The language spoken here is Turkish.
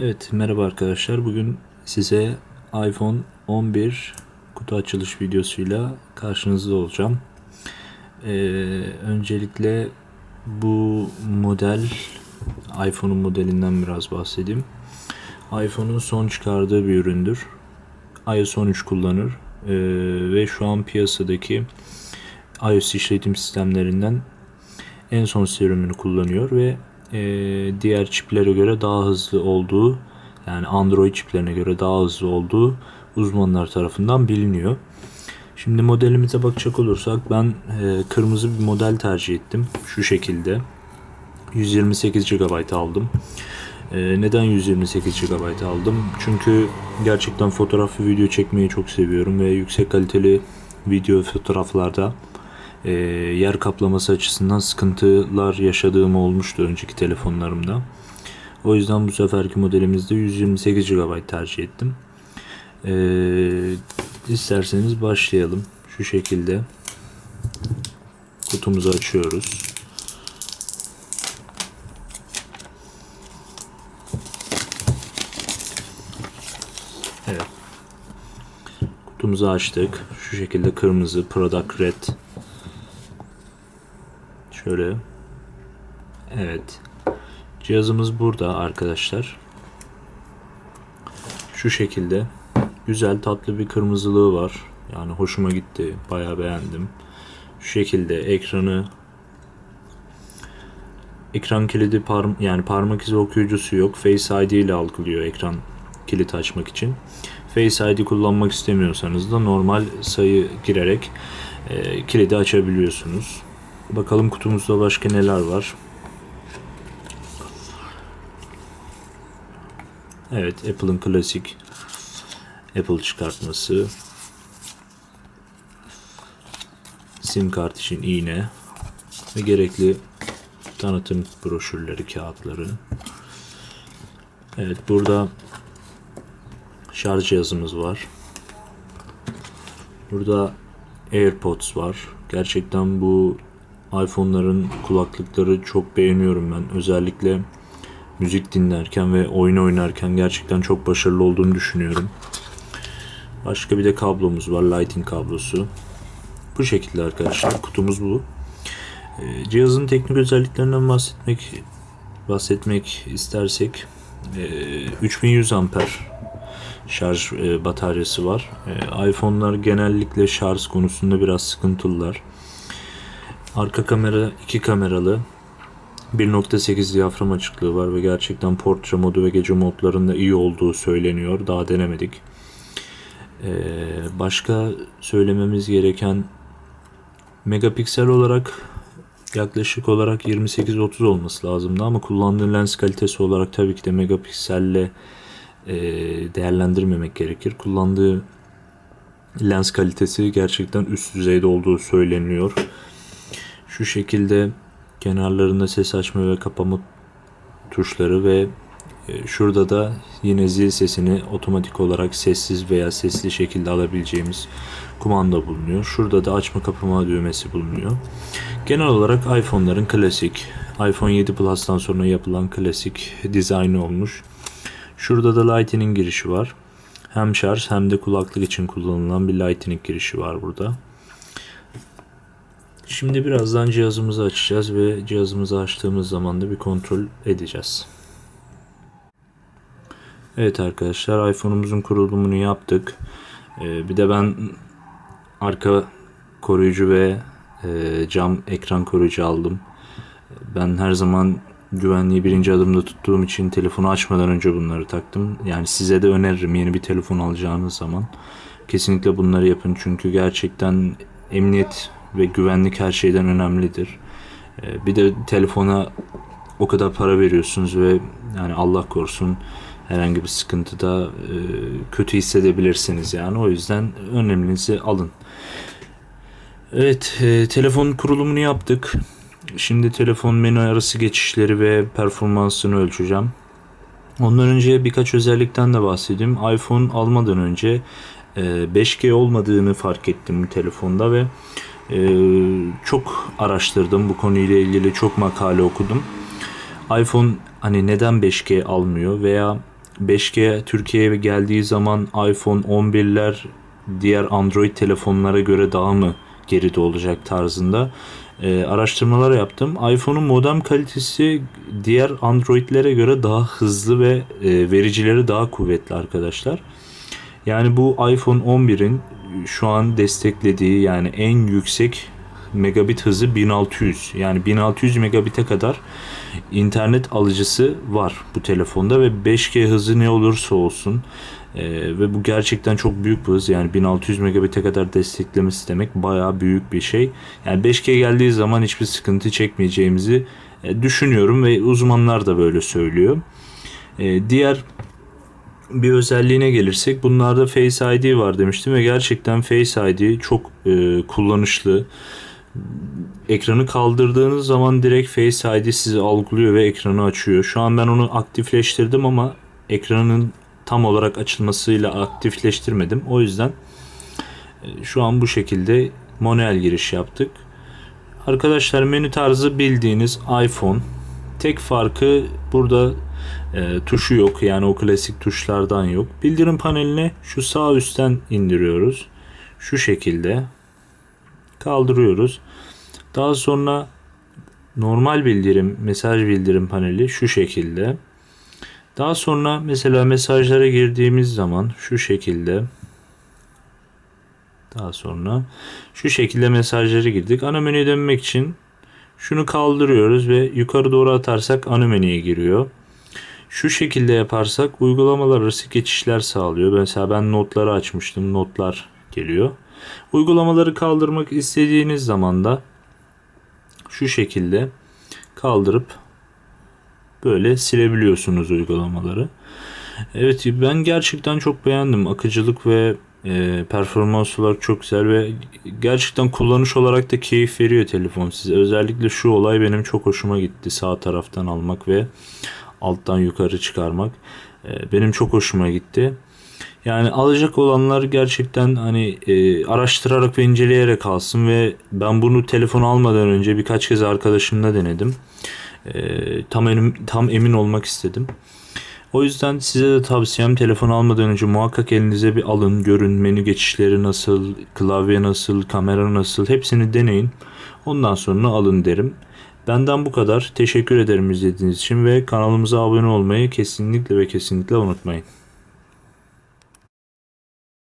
Evet merhaba arkadaşlar. Bugün size iPhone 11 kutu açılış videosuyla karşınızda olacağım. Ee, öncelikle bu model iPhone'un modelinden biraz bahsedeyim. iPhone'un son çıkardığı bir üründür. iOS 13 kullanır Ee, ve şu an piyasadaki iOS işletim sistemlerinden en son serümünü kullanıyor ve e, diğer çiplere göre daha hızlı olduğu yani Android çiplerine göre daha hızlı olduğu uzmanlar tarafından biliniyor. Şimdi modelimize bakacak olursak ben e, kırmızı bir model tercih ettim. Şu şekilde. 128 GB aldım. E, neden 128 GB aldım? Çünkü gerçekten fotoğraf ve video çekmeyi çok seviyorum ve yüksek kaliteli video fotoğraflarda e, yer kaplaması açısından sıkıntılar yaşadığım olmuştu önceki telefonlarımda. O yüzden bu seferki modelimizde 128 GB tercih ettim. E, isterseniz başlayalım. Şu şekilde kutumuzu açıyoruz. Evet. Kutumuzu açtık. Şu şekilde kırmızı product red Şöyle. Evet. Cihazımız burada arkadaşlar. Şu şekilde. Güzel tatlı bir kırmızılığı var. Yani hoşuma gitti. Bayağı beğendim. Şu şekilde ekranı ekran kilidi parm yani parmak izi okuyucusu yok. Face ID ile algılıyor ekran kilit açmak için. Face ID kullanmak istemiyorsanız da normal sayı girerek e, kilidi açabiliyorsunuz. Bakalım kutumuzda başka neler var. Evet, Apple'ın klasik Apple çıkartması. Sim kart için iğne ve gerekli tanıtım broşürleri, kağıtları. Evet, burada şarj cihazımız var. Burada AirPods var. Gerçekten bu iPhone'ların kulaklıkları çok beğeniyorum ben. Özellikle müzik dinlerken ve oyun oynarken gerçekten çok başarılı olduğunu düşünüyorum. Başka bir de kablomuz var. Lighting kablosu. Bu şekilde arkadaşlar. Kutumuz bu. Ee, cihazın teknik özelliklerinden bahsetmek bahsetmek istersek 3100 amper şarj e, bataryası var. E, iPhone'lar genellikle şarj konusunda biraz sıkıntılılar. Arka kamera iki kameralı. 1.8 diyafram açıklığı var ve gerçekten portre modu ve gece modlarında iyi olduğu söyleniyor. Daha denemedik. Ee, başka söylememiz gereken megapiksel olarak yaklaşık olarak 28-30 olması lazımdı ama kullandığı lens kalitesi olarak tabii ki de megapikselle e, değerlendirmemek gerekir. Kullandığı lens kalitesi gerçekten üst düzeyde olduğu söyleniyor. Şu şekilde kenarlarında ses açma ve kapama tuşları ve e, şurada da yine zil sesini otomatik olarak sessiz veya sesli şekilde alabileceğimiz kumanda bulunuyor. Şurada da açma kapama düğmesi bulunuyor. Genel olarak iPhone'ların klasik, iPhone 7 Plus'tan sonra yapılan klasik dizaynı olmuş. Şurada da Lightning girişi var. Hem şarj hem de kulaklık için kullanılan bir Lightning girişi var burada. Şimdi birazdan cihazımızı açacağız ve cihazımızı açtığımız zaman da bir kontrol edeceğiz. Evet arkadaşlar iPhone'umuzun kurulumunu yaptık. Ee, bir de ben arka koruyucu ve e, cam ekran koruyucu aldım. Ben her zaman güvenliği birinci adımda tuttuğum için telefonu açmadan önce bunları taktım. Yani size de öneririm yeni bir telefon alacağınız zaman. Kesinlikle bunları yapın çünkü gerçekten emniyet ve güvenlik her şeyden önemlidir. Ee, bir de telefona o kadar para veriyorsunuz ve yani Allah korusun herhangi bir sıkıntıda e, kötü hissedebilirsiniz yani o yüzden önemlinizi alın. Evet e, telefon kurulumunu yaptık. Şimdi telefon menü arası geçişleri ve performansını ölçeceğim. Ondan önce birkaç özellikten de bahsedeyim. iPhone almadan önce 5G olmadığını fark ettim telefonda ve çok araştırdım bu konuyla ilgili çok makale okudum. iPhone hani neden 5G almıyor veya 5G Türkiye'ye geldiği zaman iPhone 11'ler diğer Android telefonlara göre daha mı geride olacak tarzında e, araştırmalar yaptım. iPhone'un modem kalitesi diğer Android'lere göre daha hızlı ve e, vericileri daha kuvvetli arkadaşlar. Yani bu iPhone 11'in şu an desteklediği yani en yüksek megabit hızı 1600. Yani 1600 megabite kadar internet alıcısı var bu telefonda ve 5G hızı ne olursa olsun e, ve bu gerçekten çok büyük bir hız. Yani 1600 megabite kadar desteklemesi demek bayağı büyük bir şey. Yani 5G geldiği zaman hiçbir sıkıntı çekmeyeceğimizi e, düşünüyorum ve uzmanlar da böyle söylüyor. E, diğer bir özelliğine gelirsek bunlarda Face ID var demiştim ve gerçekten Face ID çok e, kullanışlı. Ekranı kaldırdığınız zaman direkt Face ID sizi algılıyor ve ekranı açıyor. Şu an ben onu aktifleştirdim ama ekranın tam olarak açılmasıyla aktifleştirmedim. O yüzden e, şu an bu şekilde manuel giriş yaptık. Arkadaşlar menü tarzı bildiğiniz iPhone. Tek farkı burada e, tuşu yok. Yani o klasik tuşlardan yok. Bildirim paneline şu sağ üstten indiriyoruz. Şu şekilde kaldırıyoruz. Daha sonra normal bildirim, mesaj bildirim paneli şu şekilde. Daha sonra mesela mesajlara girdiğimiz zaman şu şekilde daha sonra şu şekilde mesajları girdik. Ana menüye dönmek için şunu kaldırıyoruz ve yukarı doğru atarsak ana menüye giriyor. Şu şekilde yaparsak uygulamalar arası geçişler sağlıyor. Mesela ben notları açmıştım. Notlar geliyor. Uygulamaları kaldırmak istediğiniz zaman da şu şekilde kaldırıp böyle silebiliyorsunuz uygulamaları. Evet ben gerçekten çok beğendim. Akıcılık ve e, performans olarak çok güzel ve gerçekten kullanış olarak da keyif veriyor telefon size. Özellikle şu olay benim çok hoşuma gitti. Sağ taraftan almak ve alttan yukarı çıkarmak. E, benim çok hoşuma gitti. Yani alacak olanlar gerçekten hani e, araştırarak ve inceleyerek alsın ve ben bunu telefon almadan önce birkaç kez arkadaşımla denedim. E, tam emin, tam emin olmak istedim. O yüzden size de tavsiyem telefon almadan önce muhakkak elinize bir alın, görün menü geçişleri nasıl, klavye nasıl, kamera nasıl hepsini deneyin. Ondan sonra alın derim. Benden bu kadar. Teşekkür ederim izlediğiniz için ve kanalımıza abone olmayı kesinlikle ve kesinlikle unutmayın.